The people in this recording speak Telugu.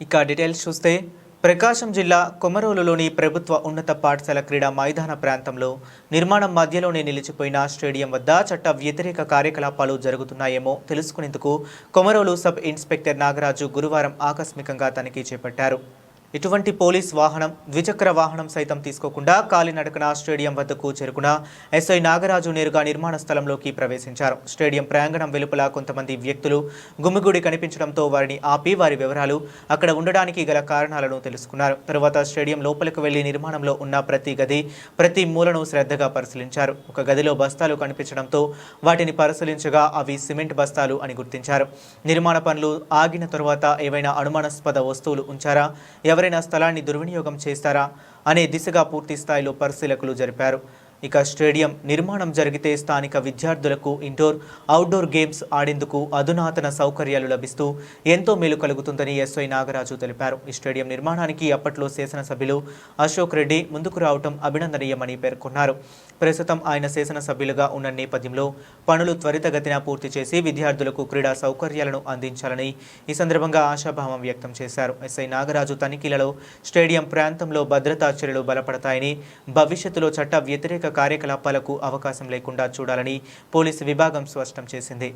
ఇక డీటెయిల్స్ చూస్తే ప్రకాశం జిల్లా కొమరోలులోని ప్రభుత్వ ఉన్నత పాఠశాల క్రీడా మైదాన ప్రాంతంలో నిర్మాణం మధ్యలోనే నిలిచిపోయిన స్టేడియం వద్ద చట్ట వ్యతిరేక కార్యకలాపాలు జరుగుతున్నాయేమో తెలుసుకునేందుకు కొమరోలు సబ్ ఇన్స్పెక్టర్ నాగరాజు గురువారం ఆకస్మికంగా తనిఖీ చేపట్టారు. ఇటువంటి పోలీస్ వాహనం ద్విచక్ర వాహనం సైతం తీసుకోకుండా కాలినడకన స్టేడియం వద్దకు చేరుకున్న ఎస్ఐ నాగరాజు నేరుగా నిర్మాణ స్థలంలోకి ప్రవేశించారు. స్టేడియం ప్రాంగణం వెలుపల కొంతమంది వ్యక్తులు గుమిగుడి కనిపించడంతో వారిని ఆపి వారి వివరాలు అక్కడ ఉండడానికి గల కారణాలను తెలుసుకున్నారు. తరువాత స్టేడియం లోపలికి వెళ్ళి నిర్మాణంలో ఉన్న ప్రతి గది ప్రతి మూలను శ్రద్ధగా పరిశీలించారు. ఒక గదిలో బస్తాలు కనిపించడంతో వాటిని పరిశీలించగా అవి సిమెంట్ బస్తాలు అని గుర్తించారు. నిర్మాణ పనులు ఆగిన తరువాత ఏవైనా అనుమానాస్పద వస్తువులు ఉంచారా? ఎవరైనా స్థలాన్ని దుర్వినియోగం చేస్తారా అనే దిశగా పూర్తి స్థాయిలో పరిశీలకులు జరిపారు. ఇక స్టేడియం నిర్మాణం జరిగితే స్థానిక విద్యార్థులకు ఇండోర్ అవుట్డోర్ గేమ్స్ ఆడేందుకు అధునాతన సౌకర్యాలు లభిస్తూ ఎంతో మేలు కలుగుతుందని ఎస్ఐ నాగరాజు తెలిపారు. ఈ స్టేడియం నిర్మాణానికి అప్పట్లో శాసనసభ్యులు అశోక్ రెడ్డి ముందుకు రావటం అభినందనీయమని పేర్కొన్నారు. ప్రస్తుతం ఆయన శాసనసభ్యులుగా ఉన్న నేపథ్యంలో పనులు త్వరితగతిన పూర్తి చేసి విద్యార్థులకు క్రీడా సౌకర్యాలను అందించాలని ఈ సందర్భంగా ఆశాభావం వ్యక్తం చేశారు. ఎస్ఐ నాగరాజు తనిఖీలలో స్టేడియం ప్రాంతంలో భద్రతా చర్యలు బలపడతాయని భవిష్యత్తులో చట్ట వ్యతిరేక కార్యకలాపాలకు అవకాశం లేకుండా చూడాలని పోలీసు విభాగం స్పష్టం చేసింది.